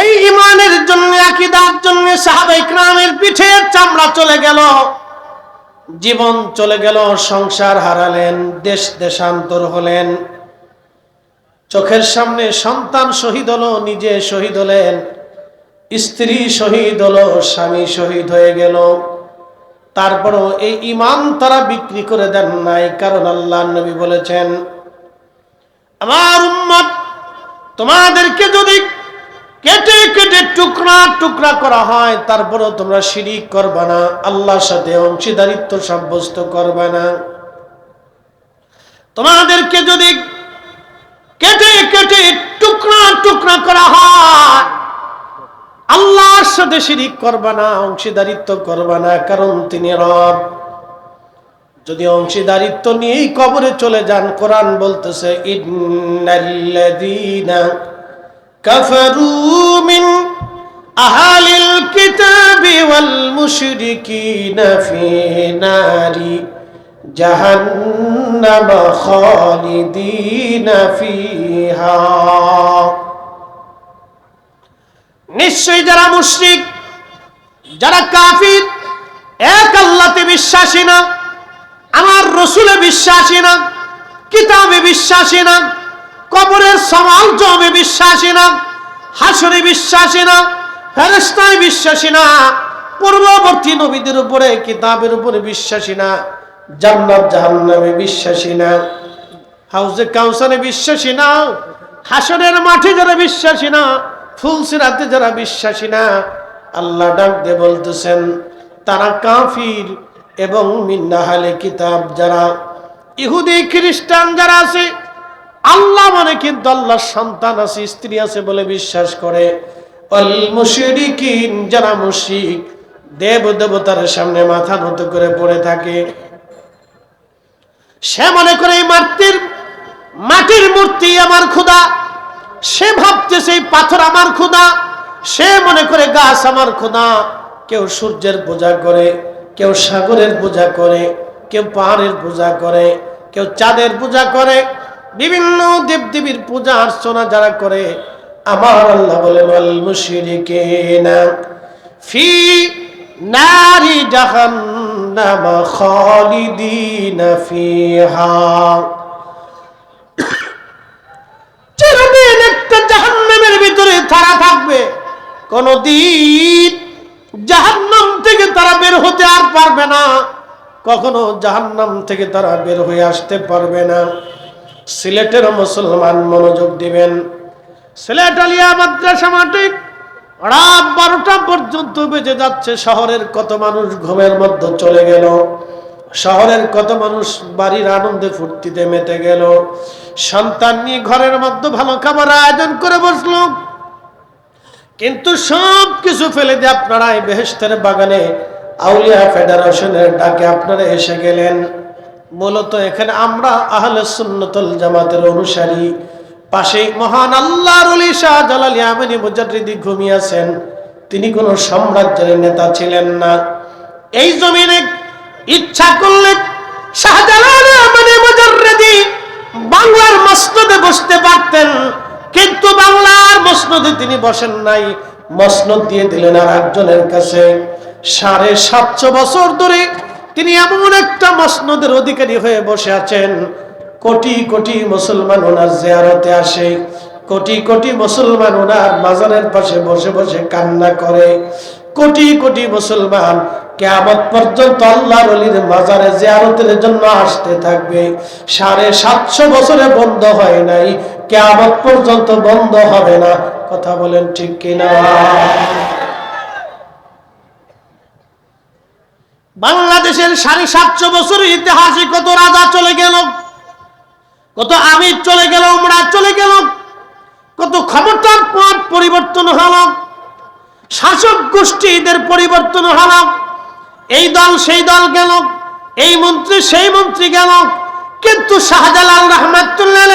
এই ইমানের জন্য, আকিদার জন্য সাহাবাই ক্রামের পিঠে চামড়া চলে গেল। জীবন চলে গেল, সংসার হারালেন, দেশ দেশান্তর হলেন। চোখের সামনে সন্তান শহীদ হলো, নিজে শহীদ হলেন। স্ত্রী শহীদ হলো, স্বামী শহীদ হয়ে গেল। তারপরও এই ইমান তারা বিক্রি করে দেন নাই, কারণ আল্লাহ নবী বলেছেন, আমার উম্মত, তোমাদেরকে যদি কেটে কেটে টুকরা টুকরা করা হয়, তারপরেও তোমরা শিরিক করবা না, আল্লাহর সাথে অংশীদারিত্ব সাব্যস্ত করবা না। তোমাদেরকে যদি কেটে কেটে টুকরা টুকরা করা হয়, আল্লাহর সাথে শিরিক করবা না, অংশীদারিত্ব করবা না, কারণ তিনি রব। যদি অংশীদারিত্ব নিয়েই কবরে চলে যান, কোরআন বলতেছে, ইন্নাল্লাযীনা মিন আহালিল কিতাবি ওয়াল মুশরিকিনা ফি নারি জাহান্নাম খালিদিনা ফিহা নিশ্চয়ই যারা মুশরিক, যারা কাফির, এক আল্লাহতে বিশ্বাসী না, আমার রসুলে বিশ্বাসী না, কিতাবে বিশ্বাসী না কবরের সমাল জমে বিশ্বাসী না, হাসরে বিশ্বাসী না ফেরেস্তায় বিশ্বাসী না, পূর্ববর্তী নবীদের উপরে, কিতাবের উপরে বিশ্বাসী না, জান্নাত জাহান্নামে বিশ্বাসী না, হাউজে কাউসারে বিশ্বাসী না হাসনের মাঠে যারা বিশ্বাসী না ফুলসিরাতে যারা বিশ্বাসী না, আল্লাহ ডাক দিয়ে বলতেছেন, তারা কাফির এবং মিন্নাহালে কিতাব যারা, ইহুদি খ্রিস্টান যারা আছে আল্লাহ মানে কিন্তু আল্লাহর সন্তান আছে, স্ত্রী আছে বলে বিশ্বাস করে। যারা মুশরিক, দেব দেবতার সামনে মাথা নত করে পড়ে থাকে। সে মনে করে, এই মাটির মাটির মূর্তি আমার ক্ষুদা সে ভাবছে সেই পাথর আমার ক্ষুদা সে মনে করে, গাছ আমার খোদা কেউ সূর্যের পূজা করে, কেউ সাগরের পূজা করে, কেউ পাহাড়ের পূজা করে, কেউ চাঁদের পূজা করে। বিভিন্ন দেবদেবীর পূজা অর্চনা যারা করে, আমার আল্লাহ বলে ফি নারি জাহান্নাম একটা জাহান্নামের ভিতরে তারা থাকবে। জাহান্নাম থেকে তারা বের হতে আর পারবে না। কখনো জাহান্নাম থেকে তারা বের হয়ে আসতে পারবে না। সিলেটের মুসলমান মনোযোগ দিবেন। সিলেট আলিয়া মাদ্রাসা মাঠে রাত বারোটা পর্যন্ত বেজে যাচ্ছে, শহরের কত মানুষ ঘুমের মধ্যে চলে গেল, শহরের কত মানুষ বাড়ির আনন্দে ফুর্তিতে মেতে গেল, সন্তান নিয়ে ঘরের মধ্যে ভালো খাবার আয়োজন করে বসল। কিন্তু সব কিছু ফেলে দিয়ে আপনারা এই বেহেস্তের বাগানে আউলিয়া ফেডারেশনের ডাকে আপনারা এসে গেলেন। মূলত এখানে আমরা আহলে সুন্নতুল জামাতের অনুসারী। পাশে মহান আল্লাহর অলি শাহ জালাল ইয়ামানি মুজাদ্দিদি ঘুমিয়েছেন। তিনি কোনো সাম্রাজ্যের নেতা ছিলেন না। এই জমিনে ইচ্ছা করলে শাহজালাল ইয়ামানি মুজাদ্দিদি বাংলার মসনদে বসতে পারতেন। কিন্তু বাংলার মসনদে তিনি বসেন নাই। মসনদ দিয়ে দিলেন আর একজনের কাছে। সাড়ে সাতশো বছর ধরে তিনি এমন একটা মসনদের অধিকারী হয়ে বসে আছেন। কোটি কোটি মুসলমান ওনার জিয়ারতে আসে। কোটি কোটি মুসলমান ওনার মাজারের পাশে বসে বসে কান্না করে। কোটি কোটি মুসলমান কেয়ামত পর্যন্ত আল্লাহর অলির মাজারে জিয়ারতের জন্য আসতে থাকবে। সাড়ে সাতশো বছরে বন্ধ হয় নাই। কেয়ামত পর্যন্ত বন্ধ হবে না। কথা বলেন ঠিক কিনা? বাংলাদেশের সাড়ে সাতশো বছর ইতিহাসে কত রাজা চলে গেল? কত আমির চলে গেল, উমরা চলে গেল? কত ক্ষমতার পথ পরিবর্তন হল? শাসক গোষ্ঠীদের পরিবর্তন হল? এই দল সেই দল গেল, এই মন্ত্রী সেই মন্ত্রী গেল। কিন্তু শাহজালাল রহমাতুল্লাহ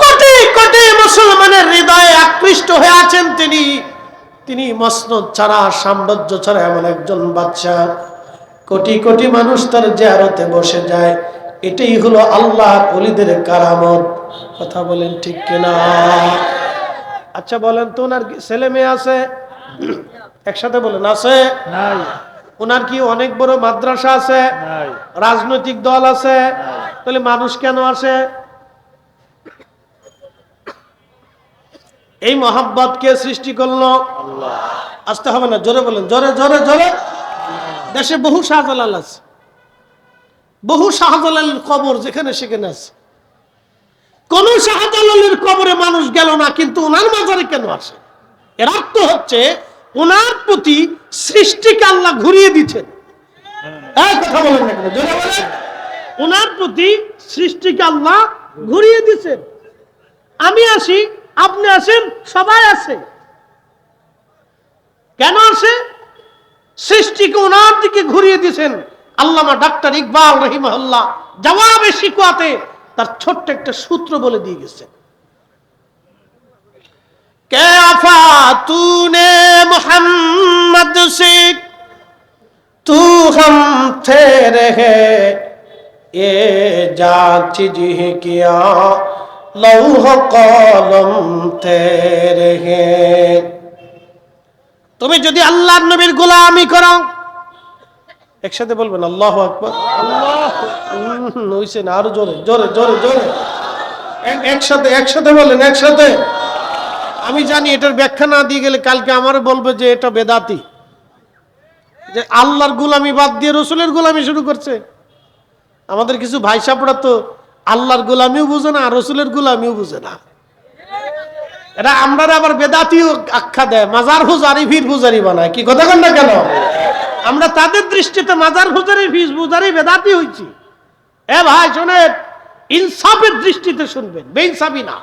কোটি কোটি মুসলমানের হৃদয়ে আকৃষ্ট হয়ে আছেন তিনি। তিনি মসনদ ছাড়া, সাম্রাজ্য ছাড়া এমন একজন বাচ্চা কোটি কোটি মানুষ তার জেয়ারতে বসে যায়। এটাই হলো আল্লাহ অলিদের কারামত। কথা বলেন ঠিক কিনা? আচ্ছা বলেন তো ওনার ছেলে মেয়ে আছে? একসাথে বলেন আছে? নাই। ওনার কি অনেক বড় মাদ্রাসা আছে? রাজনৈতিক দল আছে? তাহলে মানুষ কেন আসে? এই মহাব্বত কে সৃষ্টি করল। আসতে হবে না জোরে বলেন জোরে জোরে জোরে। দেশে বহু শাহজালাল আছে। বহু শাহজালালের কবর যেখানে সেখানে আছে। কোন শাহজালালের কবরে মানুষ গেল না, কিন্তু ওনার মাজারে কেন আসে? এর অর্থ হচ্ছে, ওনার প্রতি সৃষ্টিকে আল্লাহ ঘুরিয়ে দিচ্ছেন? ওনার প্রতি সৃষ্টিকে আল্লাহ ঘুরিয়ে দিচ্ছেন। আমি আসি, আপনি আসেন, সবাই আসে। কেন আসে? সৃষ্টিকে ওনার দিকে ঘুরিয়ে দিয়েছেন। আল্লামা ডাক্তার ইকবাল রহিমাল্লাহ জবাবে শিকুয়াতে তার ছোট্ট একটা সূত্র বলে দিয়ে গেছেন कैफा तूने मोहम्मद শিখ तू हम थे रहे ये जांच जी किया लौह कलम थे रहे তুমি যদি আল্লাহর নবীর গোলামি করো, একসাথে বলবেন, আল্লাহ আকবর হইছে না, আরও জোরে জোরে জোরে জোরে। একসাথে একসাথে বলেন, একসাথে। আমি জানি এটার ব্যাখ্যা না দিয়ে গেলে কালকে আমারও বলবে যে এটা বেদাতি। যে আল্লাহর গোলামি বাদ দিয়ে রসুলের গোলামি শুরু করছে। আমাদের কিছু ভাই সাপড়া তো আল্লাহর গোলামিও বুঝে না রসুলের গোলামিও বুঝে না। এটা আমরা আবার বেদাতিও আখ্যা দেয় মাজার হুজারি ভিড় পূজারি বানায়। কি কথা কন না কেন? আমরা তাদের দৃষ্টিতে মাজার হুজারি ভিড় পূজারি বেদাতি হইছি। এ ভাই, শোনেন, ইনসাফের দৃষ্টিতে শুনবেন, বেইনসাফি না।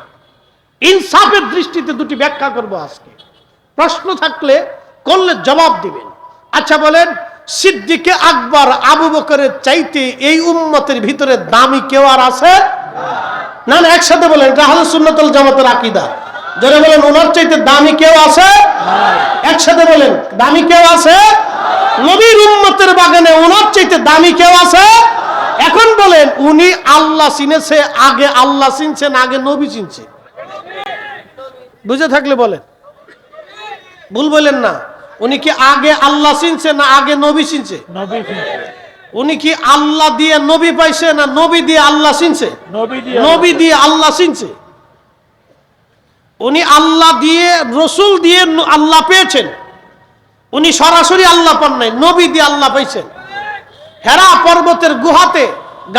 ইনসাফের দৃষ্টিতে দুটি ব্যাখ্যা করব আজকে। প্রশ্ন থাকলে করলে জবাব দিবেন। আচ্ছা বলেন, সিদ্দিকে আকবর আবু বকরের চাইতে এই উম্মতের ভিতরে দামি কেউ আর আছে? না না, একসাথে বলেন, এটা হলো সুন্নতুল জামাতের আকিদা। যারা বলেন ওনার চাইতে দামি কেউ আছে? একসাথে বলেন দামি কেউ আছে? নবীর উম্মতের বাগানে ওনার চাইতে দামি কেউ আছে? এখন বলেন উনি আল্লাহ চিনেছে আগে আল্লাহ চিনছেন আগে নবী চিনছে। বুঝে থাকলে বলেন। ভুল বলেন না। উনি কি আগে আল্লাহ চিনছে না আগে নবী চিনছে। উনি কি আল্লাহ দিয়ে নবী পাইছে না নবী দিয়ে আল্লাহ চিনছে? নবী দিয়ে নবী দিয়ে আল্লাহ চিনছে? উনি আল্লাহ দিয়ে, রসুল দিয়ে আল্লাহ পেয়েছেন। উনি সরাসরি আল্লাহ পান নাই, নবী দিয়ে আল্লাহ পাইছেন। হেরা পর্বতের গুহাতে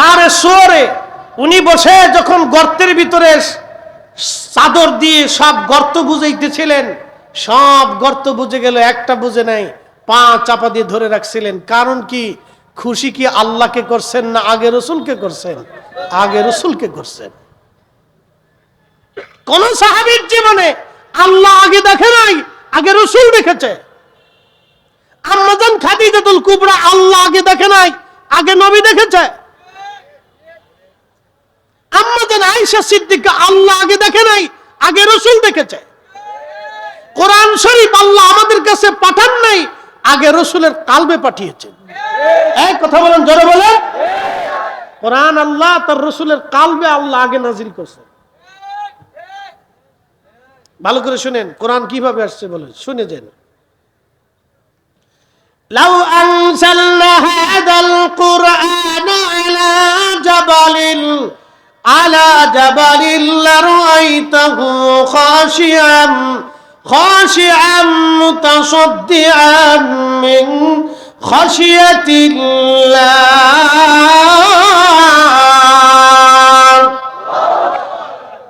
গাড়ে সোরে উনি বসে যখন গর্তের ভিতরে চাদর দিয়ে সব গর্ত বুঝাইতেছিলেন সব গর্ত বুঝে গেল একটা বুঝে নাই, পা চাপা দিয়ে ধরে রাখছিলেন। কারণ কি? খুশি কি আল্লাহকে করছেন না আগে রসুলকে করছেন? আগে রসুলকে করছেন। কোন সাহাবীর জীবনে আল্লাহ আগে দেখে নাই, আগে রসুল দেখেছে। আম্মাজান কুবরা আল্লাহ আগে দেখে নাই, আগে নবী দেখেছে। আম্মাজান সিদ্দিকা আল্লাহ আগে দেখে নাই, আগে রসুল দেখেছে। কোরআন শরীফ আল্লাহ আমাদের কাছে পাঠান নাই, আগে রসুলের কালবে পাঠিয়েছেন। এই কথা বলেন, জোরে বলেন। কোরআন আল্লাহ তার রসুলের কালবে আল্লাহ আগে নাজিল করছে। ভালো করে শুনেন কোরআন কিভাবে আসছে বলে শুনে যান لو أنزلنا هذا القرآن على جبل على جبل لرأيته خاشعا خاشعا متصدعا من خشية الله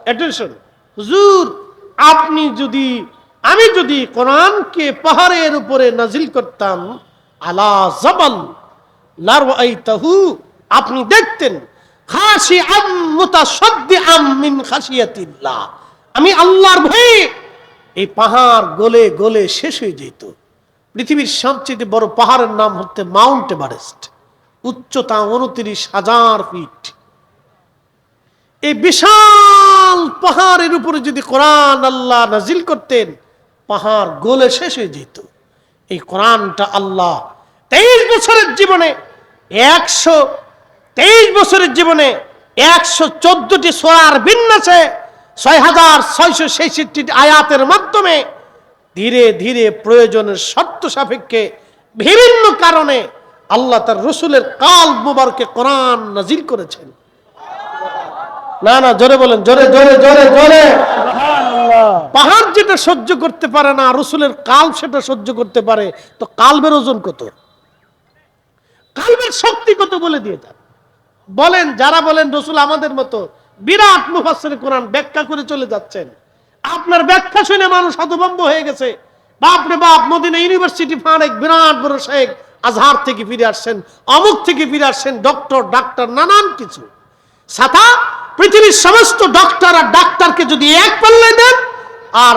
অ্যাটেনশন হুজুর আপনি যদি, আমি যদি কোরআনকে পাহাড়ের উপরে নাজিল করতাম, আলা জাবাল, লারআইতাহু, আপনি দেখতেন খাসি খাসিয়াতিল্লাহ আমি আল্লাহর ভয়ে এই পাহাড় গলে গলে শেষ হয়ে যেত। পৃথিবীর সবচেয়ে বড় পাহাড়ের নাম হচ্ছে মাউন্ট এভারেস্ট। উচ্চতা উনত্রিশ হাজার ফিট। এই বিশাল পাহাড়ের উপরে যদি কোরআন আল্লাহ নাজিল করতেন, পাহাড় গোলে শেষ হয়ে যেত। এই কোরআনটা আল্লাহ তেইশ বছরের জীবনে একশো তেইশ বছরের জীবনে একশো চোদ্দটি সোয়ার বিন্যাসে ছয় হাজার ছয়শো ছেষট্টি আয়াতের মাধ্যমে ধীরে ধীরে প্রয়োজনের শর্ত সাপেক্ষে বিভিন্ন কারণে আল্লাহ তার রসুলের কাল মুবারকে কোরআন নাজিল করেছেন। না না জোরে বলেন জোরে জোরে জোরে জোরে। পাহাড় যেটা সহ্য করতে পারে না রসুলের কাল সেটা সহ্য করতে পারে তো কালবের ওজন কত? কালবের শক্তি কত বলে দিয়ে যান বলেন যারা বলেন রসুল আমাদের মতো বিরাট মুফাসসির কোরআন ব্যাখ্যা করে চলে যাচ্ছেন। আপনার ব্যাখ্যা শুনে মানুষ হতভম্ব হয়ে গেছে। বাপরে বাপ মদিনা ইউনিভার্সিটি ফানেক বিরাট বড় শেখ আজহার থেকে ফিরে আসছেন অমুক থেকে ফিরে আসছেন ডক্টর ডাক্তার নানান কিছু। সাথা, পৃথিবীর সমস্ত ডক্টর আর ডাক্তারকে যদি এক পাল্লায় দেন, আর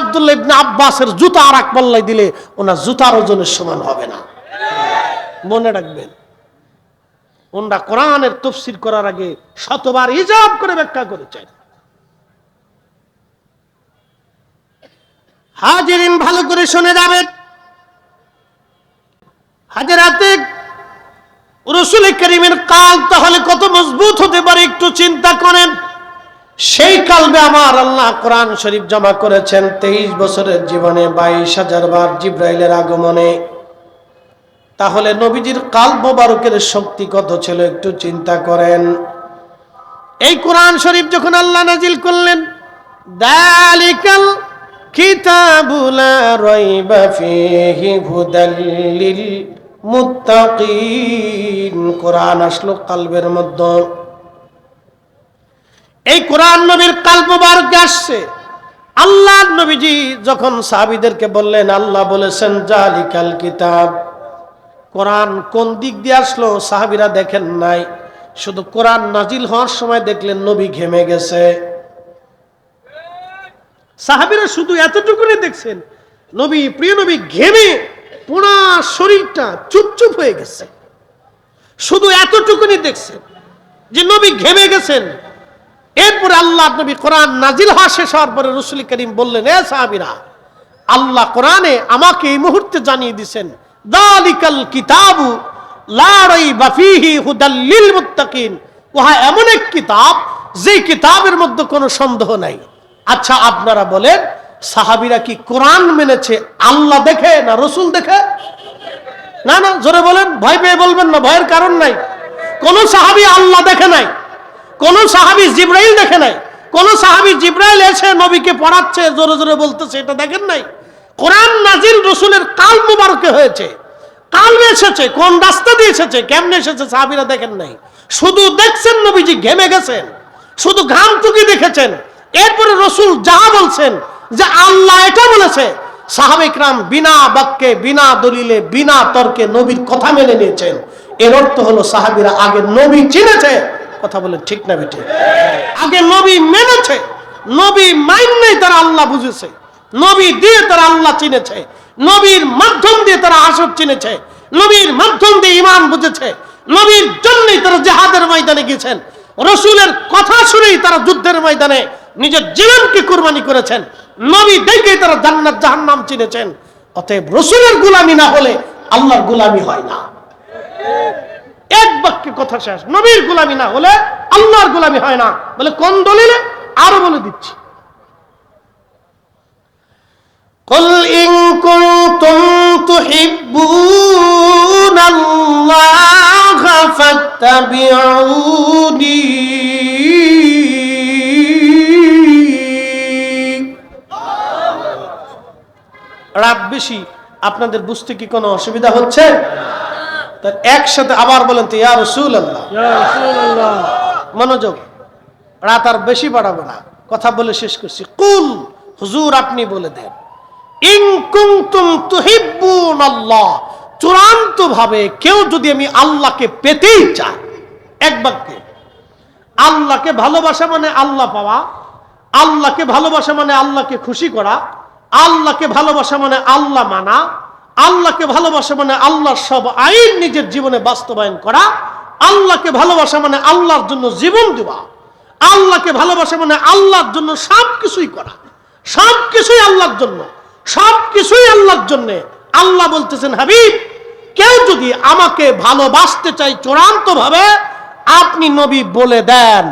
আব্দুল্লাহ ইবনে আব্বাসের জুতা আর এক পাল্লায় দিলে ওনার জুতার ওজনের সমান হবে না। মনে রাখবেন কোরআনের তফসির করার আগে শতবার হিজাব করে ব্যাখ্যা করেছেন। হাজিরিন ভালো করে শুনে যাবেন। হাজারাতে রসুল করিমের কাল তাহলে কত মজবুত হতে পারে একটু চিন্তা করেন। সেই কালবে আমার আল্লাহ কোরআন শরীফ জমা করেছেন তেইশ বছরের জীবনে বাইশ হাজার বার জিব্রাইলের আগমনে। তাহলে নবীজির কাল মোবারকের শক্তি কত ছিল একটু চিন্তা করেন। এই কোরআন শরীফ যখন আল্লাহ নাজিল করলেন, দালিকাল কিতাবুলা রাইবা ফিহি হুদাল মুত্তাকিন। কোরআন আসলো কালবের মধ্যে। এই কোরআন নবীর কাল মোবারক আসছে আল্লাহ নবীজি যখন সাহাবীদেরকে বললেন, আল্লাহ বলেছেন, জালিকাল কিতাব। কোরআন কোন দিক দিয়ে আসলো সাহাবিরা দেখেন নাই। শুধু কোরআন নাজিল হওয়ার সময় দেখলেন নবী ঘেমে গেছে। সাহাবিরা শুধু এতটুকুনি দেখছেন, নবী, প্রিয় নবী, ঘেমে পুরা শরীরটা চুপচুপ হয়ে গেছে। শুধু এতটুকুনি দেখছেন যে নবী ঘেমে গেছেন। এরপরে আল্লাহ নবী কোরআন নাজিল হওয়া শেষ হওয়ার পরে রসুল করিম বললেন, এ সাহাবিরা, আল্লাহ কোরআনে আমাকে এই মুহূর্তে জানিয়ে দিছেন, দালিকাল কিতাবু লা রাইবা ফীহি হুদাল লিল মুত্তাকিন। উহা এমন এক কিতাব যে কিতাবের মধ্যে কোনো সন্দেহ নাই। আচ্ছা আপনারা বলেন সাহাবীরা কি কোরআন মেনেছে? আল্লাহ দেখে না রসুল দেখে? না না, জোরে বলেন, ভয় পেয়ে বলবেন না, ভয়ের কারণ নাই। কোন সাহাবী আল্লাহ দেখে নাই, কোন সাহাবী জিব্রাইল দেখে নাই, কোন সাহাবী জিব্রাইল এসে নবীকে পড়াচ্ছে, জোরে জোরে বলতেছে, এটা দেখেন নাই? কোরআন নাজিল রসুলের কাল মুবারকে হয়েছে। কাল এসেছে, কোন রাস্তা দিয়ে এসেছে, কেমনে এসেছে সাহাবীরা দেখেন নাই। শুধু দেখছেন নবীজি ঘেমে গেছেন, শুধু ঘাম টুকি দেখেছেন, এরপরে রসুল যা বলছেন যে আল্লাহ এটা বলেছে সাহাবিকরাম বিনা বাক্যে, বিনা দলিলে, বিনা তর্কে নবীর কথা মেনে নিয়েছেন। এর অর্থ হলো সাহাবিরা আগে নবী চিনেছে, কথা বলে ঠিক না বেটে আগে নবী মেনেছে, নবী মাইন তারা আল্লাহ বুঝেছে, নবী দিয়ে তারা আল্লাহ চিনেছে, নবীর মাধ্যম দিয়ে তারা আসর চিনেছে, নবীর মাধ্যম দিয়ে ইমান বুঝেছে, নবীর জন্যই তারা জেহাদের ময়দানে গেছেন রসুলের কথা শুনেই তারা যুদ্ধের ময়দানে নিজের জীবনকে কুরবানি করেছেন। নবী দেখেই তারা জান্নাত জাহান্নাম চিনেছেন অতএব রসুলের গুলামি না হলে আল্লাহর গুলামি হয় না এক বাক্যে কথা শেষ নবীর গুলামি না হলে আল্লাহর গুলামি হয় না বলে কোন দলিলে আরো বলে দিচ্ছি قل إن كنتم تحبون الله فاتبعوني রাত বেশি আপনাদের বুঝতে কি কোনো অসুবিধা হচ্ছে? তার একসাথে আবার বলেন তো ইয়া রসুল আল্লাহ মনোযোগ রাত আর বেশি বাড়াবো না। কথা বলে শেষ করছি। কুল হুজুর আপনি বলে দেন। ইন কুনতুম তুহিব্বুন আল্লাহ চূড়ান্ত ভাবে কেউ যদি আমি আল্লাহকে পেতেই চায় এক বাক্যে আল্লাহকে ভালোবাসা মানে আল্লাহ পাওয়া আল্লাহকে ভালোবাসা মানে আল্লাহকে খুশি করা আল্লাহকে ভালোবাসা মানে আল্লাহ মানা, আল্লাহকে ভালোবাসা মানে আল্লাহর সব আইন নিজের জীবনে বাস্তবায়ন করা, আল্লাহকে ভালোবাসা মানে আল্লাহর জন্য জীবন দেওয়া, আল্লাহকে ভালোবাসা মানে আল্লাহর জন্য সব কিছুই করা সব কিছুই আল্লাহর জন্য সব কিছুই আল্লাহর জন্য। আল্লাহ বলতেছেন, হাবিব, কেউ যদি আমাকে ভালোবাসতে চাই চূড়ান্ত ভাবে আপনি নবী বলে দেন।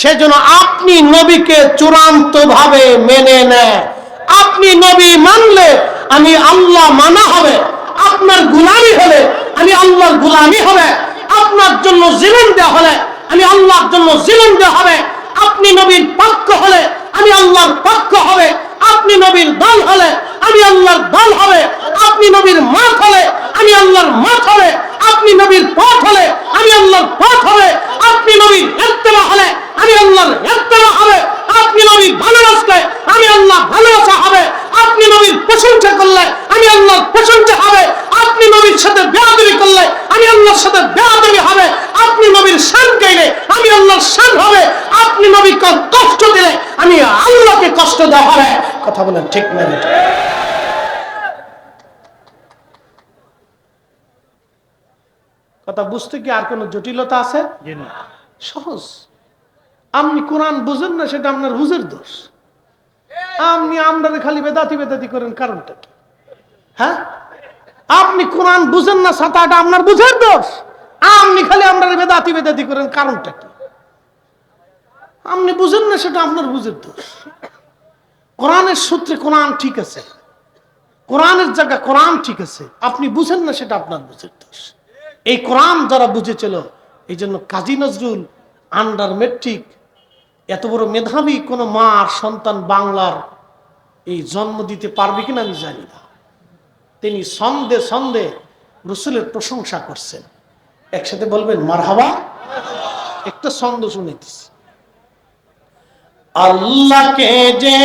সেজন্য আপনি নবীকে চূড়ান্ত ভাবে মেনে নেয় আপনি নবী মানলে আমি আল্লাহ মানা হবে, আপনার গুলামি হলে আমি আল্লাহর গুলামি হবে, আপনার জন্য জীবন দেওয়া হলে আমি আল্লাহর জন্য জীবন দেওয়া হবে, আপনি নবীর পক্ষ হলে আমি আল্লাহর পক্ষ হবে, আপনি নবীর দল হলে আমি আল্লাহর দল হবে, আপনি নবীর মাঠ হলে আমি আল্লাহর মাঠ হবে, আপনি নবীর পথ হলে আমি আল্লাহর পথ হবে, আপনি নবীর হলে আমি আল্লাহর ইত্তেবা হবে। আপনি নবীর ভালোবাসলে আমি আল্লাহ ভালোবাসা হবে। আপনি নবীর প্রশংসা করলে আমি আল্লাহর প্রশংসা হবে। আপনি নবীর সাথে বেয়াদবি করলে আমি আল্লাহর সাথে বেয়াদবি হবে। আপনি নবীর শান গাইলে আমি আল্লাহর শান হবে। আপনি নবীকে কষ্ট দিলে আমি আল্লাহকে কষ্ট দেওয়া হবে। কথা বলেন ঠিক না? কথা বুঝতে কি আর কোনো জটিলতা আছে? সহজ। আপনি কোরআন বুঝেন না, সেটা আপনার বুঝের দোষ। আপনি আমরা খালি বেদাতি বেদাতি করেন, কারণটা কি? হ্যাঁ? আপনি কোরআন বুঝেন না সাতাটা আপনার বুঝের দোষ। আপনি খালি আমরা বেদাতি বেদাতি করেন, কারণটা কি? আপনি বুঝেন না, সেটা আপনার বুঝের দোষ। কোরআনের সূত্রে কোরআন ঠিক আছে। কোরআনের জায়গা কোরআন ঠিক আছে। আপনি বুঝেন না, সেটা আপনার বুঝের দোষ। এই কোরআন যারা বুঝেছিল, এই জন্য কাজী নজরুল আন্ডার মেট্রিক এত বড় মেধাবী কোনো মা আর সন্তান বাংলার এই জন্ম দিতে পারবে কিনা আমি জানি না। তিনি সন্দে সন্দে রসুলের প্রশংসা করছেন। একসাথে বলবেন, মারহাবা। একটা ছন্দ শুনেছি আল্লাহকে যে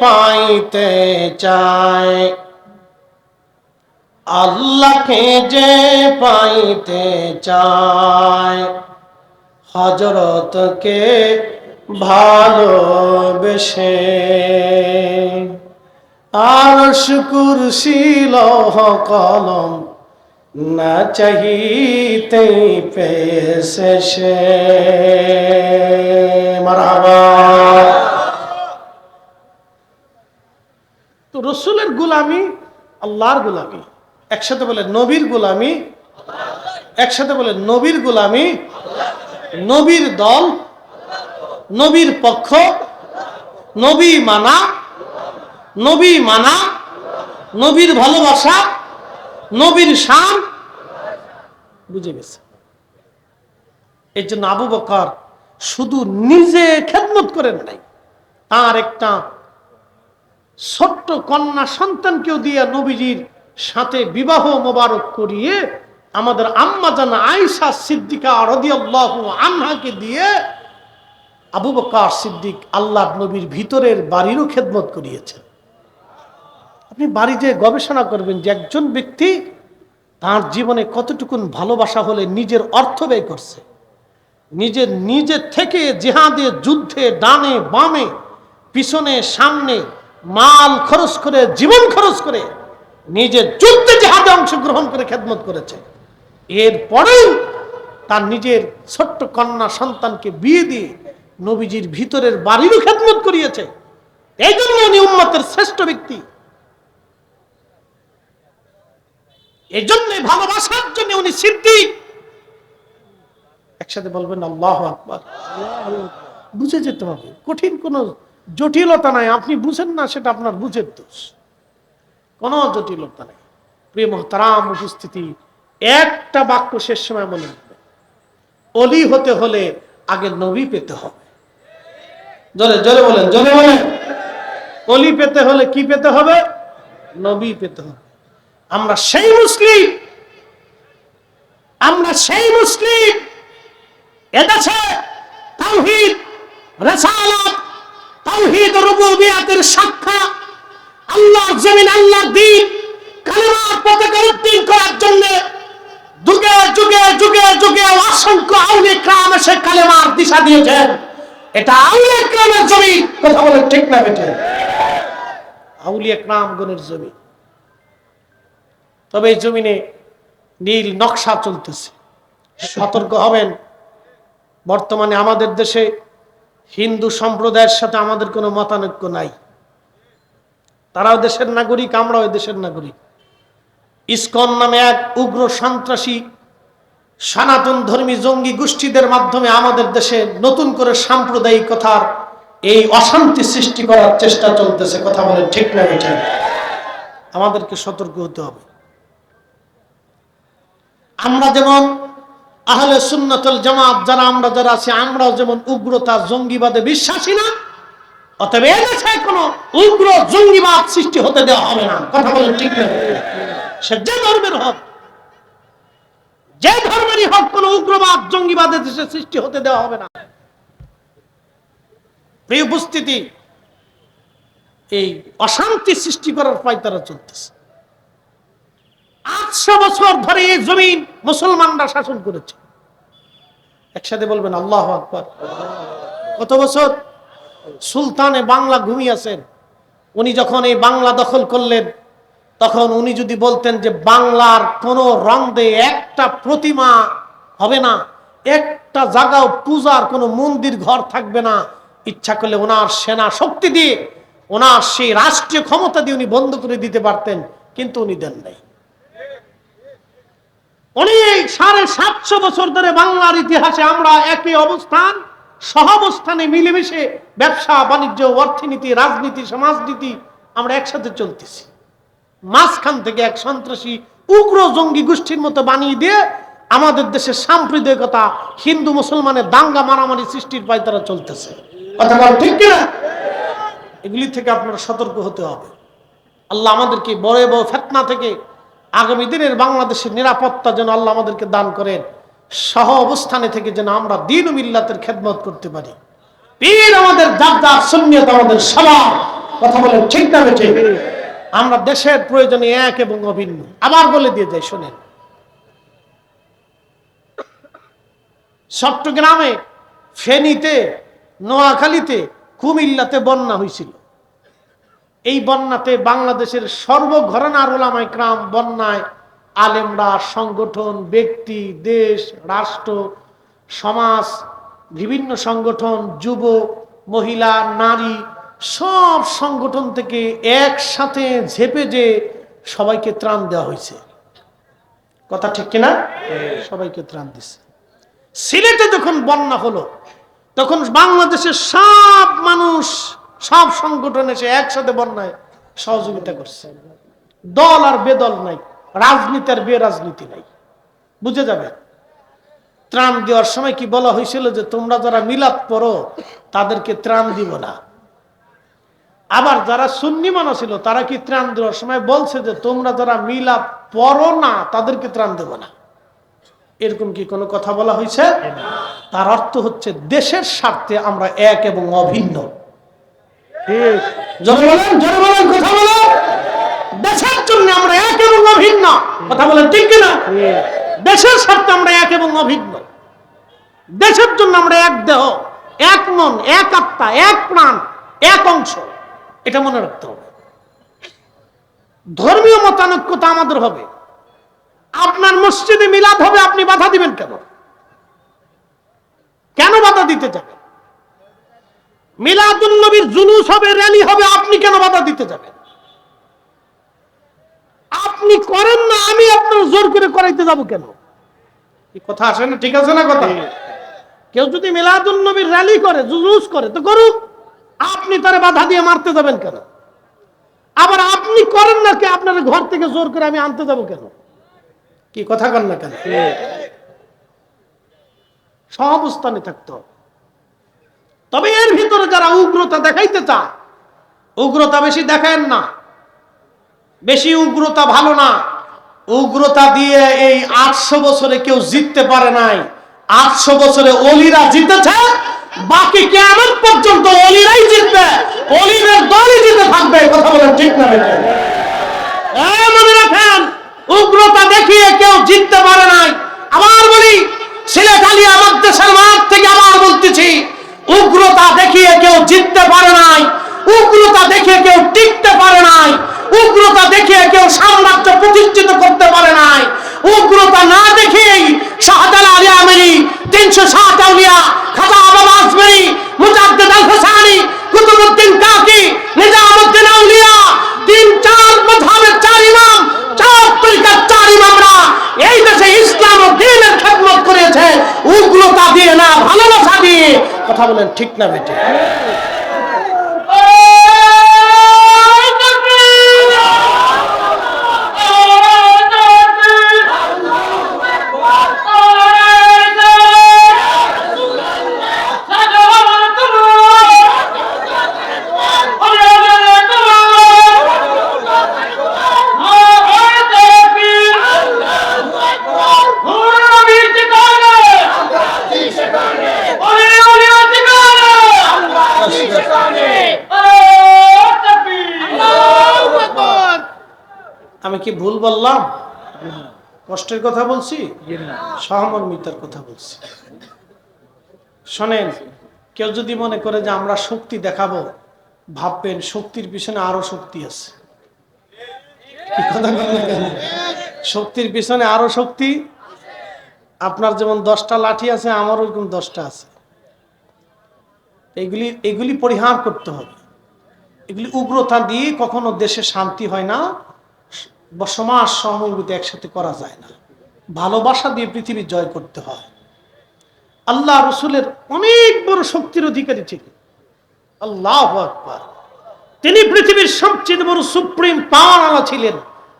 পাইতে চায়, আল্লাহকে যে পাইতে চায় হজরতকে ভালোবেসে। আর শুকুর শিল কলম না চাহিতে পেয়েছে সে মারহাবা। তো রসুলের গুলামি, আল্লাহর গুলামি, একসাথে বলে নবীর গুলামি, একসাথে বলে নবীর গুলামি, নবীর দল নবীর পক্ষ, নবী মানা নবী মানা, নবীর ভালোবাসা, নবীর শান, বুঝে গেছে। এই জন্য আবু বকর শুধু নিজে খেদমত করেন নাই, তার একটা ছোট্ট কন্যা সন্তানকেও দিয়ে নবীজির সাথে বিবাহ মোবারক করিয়ে আমাদের আম্মা জানা আয়সা সিদ্দিকা রদিয়াল্লাহু আনহাকে দিয়ে আবু বকর সিদ্দিক আল্লাহ নবীর ভিতরের বাড়িরও খেদমত করিয়েছেন। আপনি বাড়িতে গবেষণা করবেন যে একজন ব্যক্তি তার জীবনে কতটুকুন ভালোবাসা হলে নিজের অর্থ ব্যয় করছে। নিজের নিজের থেকে জেহাদে, যুদ্ধে, ডানে, বামে, পিছনে, সামনে, মাল খরচ করে, জীবন খরচ করে নিজের যুদ্ধে জেহাদে অংশগ্রহণ করে খেদমত করেছে। এরপরেও তার নিজের ছোট্ট কন্যা সন্তানকে বিয়ে দিয়ে নবীজির ভিতরের বাড়িরও খেদমত করিয়েছে। এই জন্য উনি উম্মতের শ্রেষ্ঠ ব্যক্তি। এই জন্য ভালোবাসার জন্য উনি সিদ্দিক। একসাথে বলবেন, আল্লাহ আকবার। বুঝে যেতে হবে। কঠিন কোন জটিলতা নাই। আপনি বুঝেন না, সেটা আপনার বুঝের দোষ। কোনো জটিলতা নাই। প্রিয় মহতারাম, উপস্থিতি। একটা বাক্য শেষ সময় মনে রাখবে অলি হতে হলে আগে নবী পেতে হবে। জোরে জোরে বলেন জোরে বলেন। অলি পেতে হলে কি পেতে হবে? নবী পেতে হবে। আমরা সেই মুসলিম। আমরা সেই মুসলিম। এদেশে রেসালাত রুবুবিয়াতের সাক্ষা আল্লাহর জমিন, আল্লাহর দ্বীন কালেমার পতাকা উত্তীর্ণ করার জন্য যুগে যুগে যুগে যুগে অসংখ্য আউলি ক্রাম এসে কালেমার দিশা দিয়েছেন। এটা আউলিয়া ক্রামের জমি। কথা বলে ঠিক না বেটে আউলিয়া ক্রাম গণের জমি। তবে এই জমিনে নীল নকশা চলতেছে। সতর্ক হবেন। বর্তমানে আমাদের দেশে হিন্দু সম্প্রদায়ের সাথে আমাদের কোনো মতানৈক্য নাই। তারাও দেশের নাগরিক, আমরাও দেশের নাগরিক। ইসকন নামে এক উগ্র সন্ত্রাসী সনাতন ধর্মী জঙ্গি গোষ্ঠীদের মাধ্যমে আমাদের দেশে নতুন করে সাম্প্রদায়িকতার এই অশান্তি সৃষ্টি করার চেষ্টা চলতেছে, কথা বলে ঠিক না বেঠিক? আমাদেরকে সতর্ক হতে হবে। আমরা যেমন আহলে সুন্নাতুল জামাত, যারা আমরা যারা আছি, আমরাও যেমন উগ্রতা, জঙ্গিবাদে বিশ্বাসী না, অতএব এ দেশে কোনো উগ্র জঙ্গিবাদ সৃষ্টি হতে দেওয়া হবে না। কথা বলেন ঠিক না সে যে ধর্মের হোক যে ধর্মেরই হোক, কোনো উগ্রবাদ জঙ্গিবাদে দেশে সৃষ্টি হতে দেওয়া হবে না। প্রিয় উপস্থিতি, এই অশান্তি সৃষ্টি করার পায়তারা চলতেছে। আটশো বছর ধরে এই জমিন মুসলমানরা শাসন করেছে। একসাথে বলবেন, আল্লাহ আকবর। কত বছর সুলতানে বাংলা ঘুমিয়েছেন উনি যখন এই বাংলা দখল করলেন তখন উনি যদি বলতেন যে বাংলার কোন রন্দে একটা প্রতিমা হবে না, একটা জায়গাও পূজার কোনো মন্দির ঘর থাকবে না, ইচ্ছা করলে ওনার সেনা শক্তি দিয়ে, ওনার সেই রাষ্ট্রীয় ক্ষমতা দিয়ে উনি বন্ধ করে দিতে পারতেন, কিন্তু উনি দেন নাই। অনেক সাড়ে সাতশো বছর ধরে বাংলার ইতিহাসে আমরা একই অবস্থান সহাবস্থানে মিলেমিশে ব্যবসা, বাণিজ্য, অর্থনীতি, রাজনীতি, সমাজনীতি, আমরা একসাথে চলতেছি। মাঝখান থেকে এক সন্ত্রাসী উগ্র জঙ্গি গোষ্ঠীর মতো বানিয়ে দিয়ে আমাদের দেশের সাম্প্রদায়িকতা, হিন্দু, মুসলমানের দাঙ্গা মারামারি সৃষ্টির পায় তারা চলতেছে। এগুলি থেকে আপনারা সতর্ক হতে হবে। আল্লাহ আমাদেরকে বড় বড় ফেতনা থেকে আগামী দিনের বাংলাদেশের নিরাপত্তা যেন আল্লাহ আমাদেরকে দান করেন, সহ অবস্থানে থেকে যেন আমরা দিন মিল্লাতের খেদমত করতে পারি। পীর আমাদের দাদা সুন্নিয়ত আমাদের সবার। কথা বলে ঠিক না ঠিক আমরা দেশের প্রয়োজনে এক এবং অভিন্ন। আবার বলে দিয়ে যাই, শোনেন। চট্টগ্রামে, ফেনীতে, নোয়াখালীতে, কুমিল্লাতে বন্যা হয়েছিল এই বন্যাতে বাংলাদেশের সর্বঘরানার ওলামাই ক্রাম বন্যায় আলেমরা, সংগঠন, ব্যক্তি, দেশ, রাষ্ট্র, সমাজ, বিভিন্ন সংগঠন, যুব, মহিলা, নারী সব সংগঠন থেকে একসাথে ঝেপে যে সবাইকে ত্রাণ দেওয়া হয়েছে। কথা ঠিক কিনা? সবাইকে ত্রাণ দিছে। সিলেটে যখন বন্যা হলো তখন বাংলাদেশের সব মানুষ সব সংগঠন এসে একসাথে বন্যায় সহযোগিতা করছে। দল আর বেদল নাই রাজনীতি আর বেরাজনীতি নাই। বুঝে যাবে? ত্রাণ দেওয়ার সময় কি বলা হয়েছিল যে তোমরা যারা মিলাদ পড়ো তাদেরকে ত্রাণ দিব না। আবার যারা সুন্নি মানা ছিল তারা কি ত্রাণ দেওয়ার সময় বলছে যে তোমরা যারা মিলাদ পড়ো না তাদেরকে ত্রাণ দেবো না? এরকম কি কোনো কথা বলা হয়েছে? তার অর্থ হচ্ছে দেশের স্বার্থে আমরা এক এবং অভিন্ন। দেশের জন্য আমরা এক এবং অভিন্ন। কথা বলেন ঠিক কিনা? দেশের স্বার্থে আমরা এক এবং অভিন্ন। দেশের জন্য আমরা এক দেহ এক মন এক আত্মা এক প্রাণ এক অংশ। এটা মনে রাখতে হবে। ধর্মীয় মতানৈক্যতা আমাদের হবে। আপনার মসজিদে মিলাদ হবে আপনি বাধা দিবেন কেন? কেন বাধা দিতে যাবেন? মিলাদুল নবীর জুলুস হবে র্যালি হবে আপনি কেন বাধা দিতে যাবেন? আপনি করেন না আমি আপনার জোর করে করাইতে যাব কেন? কথা আসে না ঠিক আছে না কথা? কেউ যদি মিলাদুল নবীর র্যালি করে জুলুস করে তো করুক। আপনি তারে বাধা দিয়ে মারতে যাবেন কেন? আবার আপনি করেন না কে? আপনার ঘর থেকে জোর করে আমি আনতে যাব কেন? কি কথা কন না কেন? সহাবস্থানে থাকতে হবে। তবে এর ভিতরে যারা উগ্রতা দেখাইতে চায়, উগ্রতা বেশি দেখেন না। বেশি উগ্রতা ভালো না। উগ্রতা দিয়ে এই আটশো বছরে কেউ জিততে পারে নাই। আটশো বছরে অলিরা জিতেছে বাকি কেমন পর্যন্ত অলিরাই জিতবে। অলিদের দলই জিতে থাকবে কথা বলেন ঠিক না মনে রাখেন, উগ্রতা দেখিয়ে কেউ জিততে পারে নাই। আবার বলি, সিলেট আলী আমার দেশের মাঠ থেকে আবার বলতেছি, উগ্রতা দেখিয়ে কেউ জিততে পারে নাই, উগ্রতা দেখিয়ে কেউ টিকতে পারে নাই, উগ্রতা দেখিয়ে কেউ সাম্রাজ্য প্রতিষ্ঠিত করতে পারে নাই। উগ্রতা না দেখেই শাহজাল আলী আমেরি তিনশো সাত খাজা বাবা আজমেরি, মুজাদ্দেদ আল হোসানি কুতুবুদ্দিন কাকি নিজামুদ্দিন আউলিয়া, তিন চার মধাবের চার ইমাম, চার তরিকার চার ইমামরা এই দেশে ইসলাম ও দিনের খেদমত করেছে। উগ্রতা দিয়ে না, ভালোবাসা দিয়ে। কথা বলেন ঠিক না বেটে কি ভুল বললাম? কষ্টের কথা বলছি? সহমর্মিতার কথা বলছি। শোনেন কেউ যদি মনে করে যে আমরা শক্তি দেখাবো ভাববেন শক্তির পিছনে আরও শক্তি আছে? শক্তির পিছনে আরও শক্তি? আপনার যেমন দশটা লাঠি আছে আমার ওইরকম দশটা আছে। এগুলি এগুলি পরিহার করতে হবে। এগুলি উগ্রতা দিয়ে কখনো দেশে শান্তি হয় না। সমাজ সহমর্মিত একসাথে করা যায় না। ভালোবাসা দিয়ে পৃথিবী জয় করতে হয়। আল্লাহ রসুলের অনেক বড় শক্তির অধিকারী ছিলেন আল্লাহ তিনি পৃথিবীর সবচেয়ে বড় সুপ্রিম পাওয়ার ছিলেন।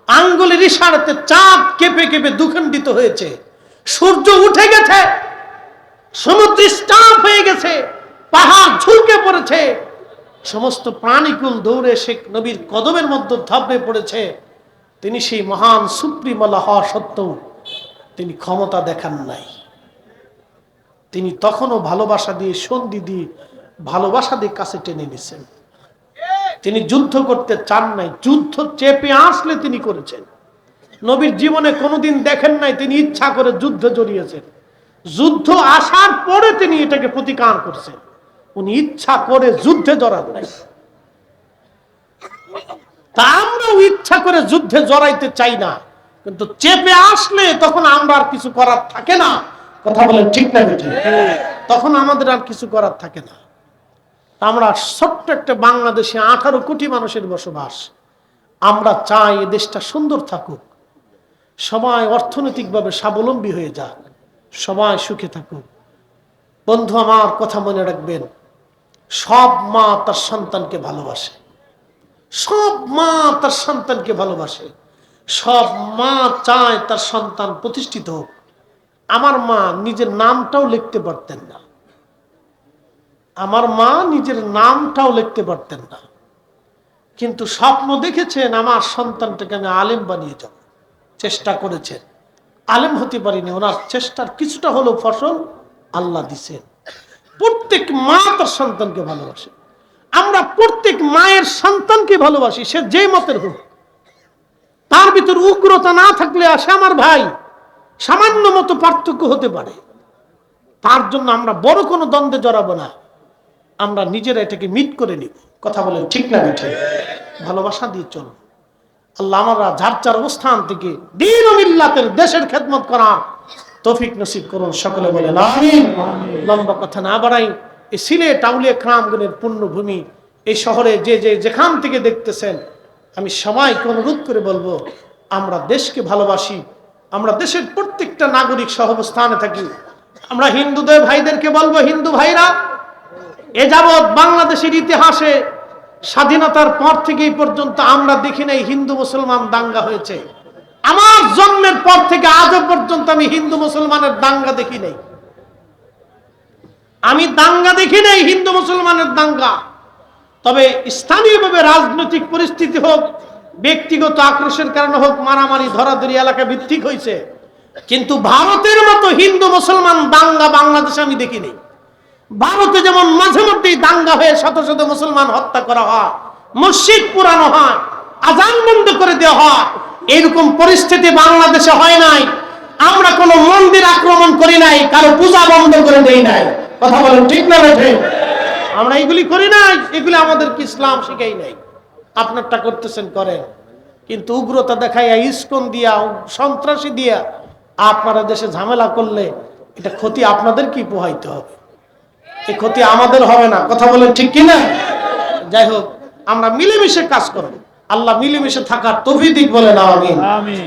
আঙ্গুলের ইশারাতে চাঁদ কেঁপে কেঁপে দুখণ্ডিত হয়েছে। সূর্য উঠে গেছে। সমুদ্র স্টাম্প হয়ে গেছে। পাহাড় ঝুলকে পড়েছে। সমস্ত প্রাণীকুল দৌড়ে শেখ নবীর কদমের মধ্যে ধাপে পড়েছে। তিনি সেই মহান সুপ্রিমলা হওয়া সত্ত্বেও তিনি ক্ষমতা দেখান নাই। তিনি তখনও ভালোবাসা দিয়ে, সন্ধি দিয়ে ভালোবাসা দিয়ে কাছে টেনে নিছেন তিনি যুদ্ধ করতে চান নাই, যুদ্ধ চেপে আসলে তিনি করেছেন। নবীর জীবনে কোনোদিন দেখেন নাই, তিনি ইচ্ছা করে যুদ্ধ জড়িয়েছেন। যুদ্ধ আসার পরে তিনি এটাকে প্রতিকার করছেন। উনি ইচ্ছা করে যুদ্ধে জড়ান নাই। তা আমরাও ইচ্ছা করে যুদ্ধে জড়াইতে চাই না। কিন্তু চেপে আসলে তখন আমরা আর কিছু করার থাকে না। কথা বলেন ঠিক না বেঠে? তখন আমাদের আর কিছু করার থাকে না। আমরা ছোট্ট একটা বাংলাদেশে আঠারো কোটি মানুষের বসবাস। আমরা চাই এ দেশটা সুন্দর থাকুক। সবাই অর্থনৈতিকভাবে স্বাবলম্বী হয়ে যাক। সবাই সুখে থাকুক। বন্ধু আমার কথা মনে রাখবেন। সব মা তার সন্তানকে ভালোবাসে। সব মা তার সন্তানকে ভালোবাসে। সব মা চায় তার সন্তান প্রতিষ্ঠিত হোক। আমার মা নিজের নামটাও লিখতে পারতেন না। আমার মা নিজের নামটাও লিখতে পারতেন না। কিন্তু স্বপ্ন দেখেছেন, আমার সন্তানটাকে আমি আলেম বানিয়ে যাব চেষ্টা করেছেন। আলেম হতে পারিনি, ওনার চেষ্টার কিছুটা হলো ফসল আল্লাহ দিছেন। প্রত্যেক মা তার সন্তানকে ভালোবাসে। আমরা প্রত্যেক মায়ের সন্তানকে ভালোবাসি, সে যে মতের হোক। তার ভিতর উগ্রতা না থাকলে আসে আমার ভাই, সামান্য মতো পার্থক্য হতে পারে। তার জন্য আমরা বড় কোনো দ্বন্দ্বে জড়াবো না। আমরা নিজেরা এটাকে মিট করে নিব। কথা বলেন ঠিক না মিঠে? ভালোবাসা দিয়ে চলব আল্লাহ আমরা যার যার অবস্থান থেকে দিন মিল্লাতের দেশের খেদমত করা তৌফিক নসিব করুন। সকলে বলেন লম্বা কথা না বাড়াই। এই সিলেট আউলিয়া ক্রামগণের পুণ্যভূমি এই শহরে যে যে যেখান থেকে দেখতেছেন, আমি সবাইকে অনুরোধ করে বলব, আমরা দেশকে ভালোবাসি, আমরা দেশের প্রত্যেকটা নাগরিক সহবস্থানে থাকি। আমরা হিন্দুদের ভাইদেরকে বলব, হিন্দু ভাইরা, এ যাবৎ বাংলাদেশের ইতিহাসে স্বাধীনতার পর থেকে এই পর্যন্ত আমরা দেখি নাই হিন্দু মুসলমান দাঙ্গা হয়েছে। আমার জন্মের পর থেকে আজও পর্যন্ত আমি হিন্দু মুসলমানের দাঙ্গা দেখি নাই। আমি দাঙ্গা দেখি নাই, হিন্দু মুসলমানের দাঙ্গা। তবে স্থানীয়ভাবে রাজনৈতিক পরিস্থিতি হোক, ব্যক্তিগত আক্রোশের কারণে হোক, মারামারি, ধরাধরি এলাকা ভিত্তিক হয়েছে। কিন্তু ভারতের মতো হিন্দু মুসলমান দাঙ্গা বাংলাদেশে আমি দেখিনি ভারতে যেমন মাঝে মধ্যেই দাঙ্গা হয়ে শত শত মুসলমান হত্যা করা হয়, মসজিদ পুরানো হয়, আজান বন্ধ করে দেওয়া হয়, এরকম পরিস্থিতি বাংলাদেশে হয় নাই। আমরা কোনো মন্দির আক্রমণ করি নাই, কারও পূজা বন্ধ করে দেই নাই। কথা বলেন, ঠিক না বেঠে আমরা এগুলি করি নাই, এগুলি আমাদেরকে ইসলাম শিখাই নাই। আপনারটা করতেছেন, করেন। কিন্তু উগ্রতা দেখাইয়া, ইস্কন দিয়া, সন্ত্রাসী দিয়া আপনারা দেশে ঝামেলা করলে এটা ক্ষতি আপনাদের কি পোহাইতে হবে। এই ক্ষতি আমাদের হবে না। কথা বলেন, ঠিক কিনা? যাই হোক, আমরা মিলেমিশে কাজ করব। আল্লাহ মিলেমিশে থাকার তফিদিক বলেন আমি আমিন।